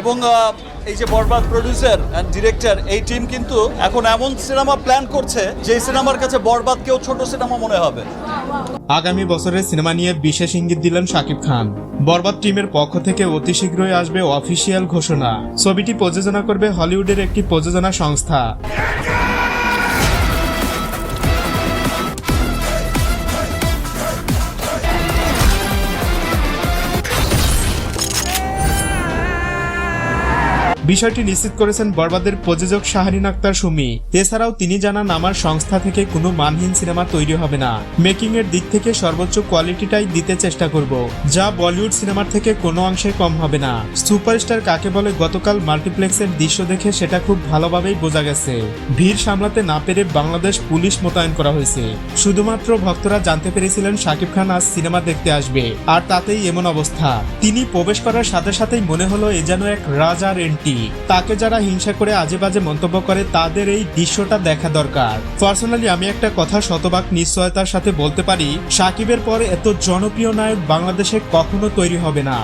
এবং এই যে বরবাদ প্রডিউসার অ্যান্ড ডিরেক্টর এই টিম কিন্তু এখন এমন সিনেমা প্ল্যান করছে যে সিনেমার কাছে বরবাদ কেউ ছোট সিনেমা মনে হবে। আগামী বছরের সিনেমা নিয়ে বিশেষ ইঙ্গিত দিলেন শাকিব খান। বরবাদ টিমের পক্ষ থেকে অতি শীঘ্রই আসবে অফিসিয়াল ঘোষণা। ছবিটি প্রযোজনা করবে হলিউডের একটি প্রযোজনা সংস্থা। বিষয়টি নিশ্চিত করেছেন বরবাদের প্রযোজক শাহরিন আক্তার সুমি। এছাড়াও তিনি জানান, আমার সংস্থা থেকে কোনো মানহীন সিনেমা তৈরি হবে না। মেকিং এর দিক থেকে সর্বোচ্চ কোয়ালিটিটাই দিতে চেষ্টা করব, যা বলিউড সিনেমার থেকে কোনো অংশে কম হবে না। সুপারস্টার কাকে বলে গতকাল মাল্টিপ্লেক্সের দৃশ্য দেখে সেটা খুব ভালোভাবেই বোঝা গেছে। ভিড় সামলাতে না পেরে বাংলাদেশ পুলিশ মোতায়েন করা হয়েছে। শুধুমাত্র ভক্তরা জানতে পেরেছিলেন শাকিব খান আজ সিনেমা দেখতে আসবে, আর তাতেই এমন অবস্থা। তিনি প্রবেশ করার সাথে সাথেই মনে হলো এ যেন এক রাজার এন্ট্রি তাকে যারা হিংসা করে আজে বাজে মন্তব্য করে, তাদের এই দৃশ্যটা দেখা দরকার। পার্সোনালি আমি একটা কথা শতভাগ নিশ্চয়তার সাথে বলতে পারি, সাকিবের পর এত জনপ্রিয় নায়ক বাংলাদেশে কখনো তৈরি হবে না।